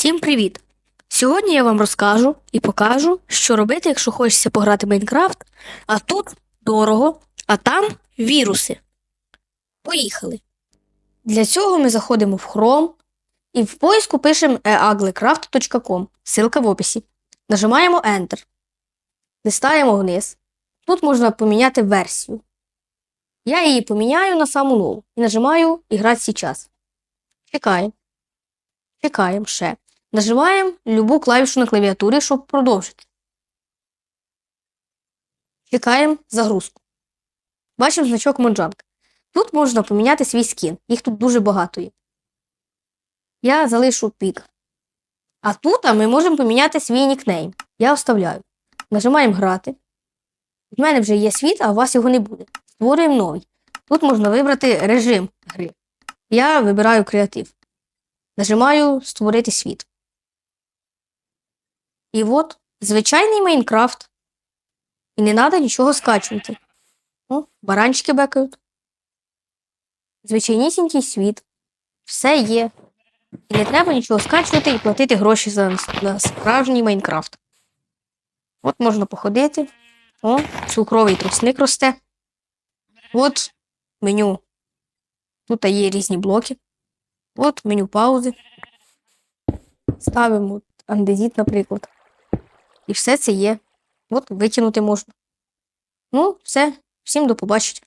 Всім привіт! Сьогодні я вам розкажу і покажу, що робити, якщо хочеться пограти в Майнкрафт, а тут дорого, а там віруси. Поїхали. Для цього ми заходимо в Chrome і в поиску пишемо eaglecraft.com, ссылка в описі. Нажимаємо Enter. Листаємо вниз. Тут можна поміняти версію. Я її поміняю на саму нову і нажимаю Іграти сейчас. Чекаємо. Чекаємо ще. Нажимаємо любу клавішу на клавіатурі, щоб продовжити. Чекаємо загрузку. Бачимо значок Моджанг. Тут можна поміняти свій скін. Їх тут дуже багато є. Я залишу пік. А тут ми можемо поміняти свій нікнейм. Я оставляю. Нажимаємо грати. У мене вже є світ, а у вас його не буде. Створюємо новий. Тут можна вибрати режим гри. Я вибираю креатив. Нажимаю Створити світ. І от звичайний Майнкрафт. І не треба нічого скачувати. О, баранчики бекають. Звичайнісінький світ. Все є. І не треба нічого скачувати і платити гроші за, за справжній Майнкрафт. От можна походити. О, цукровий тростник росте. От меню. Тут є різні блоки. От меню паузи. Ставимо андезіт, наприклад. І все це є. От викинути можна. Ну, все. Всім до побачення.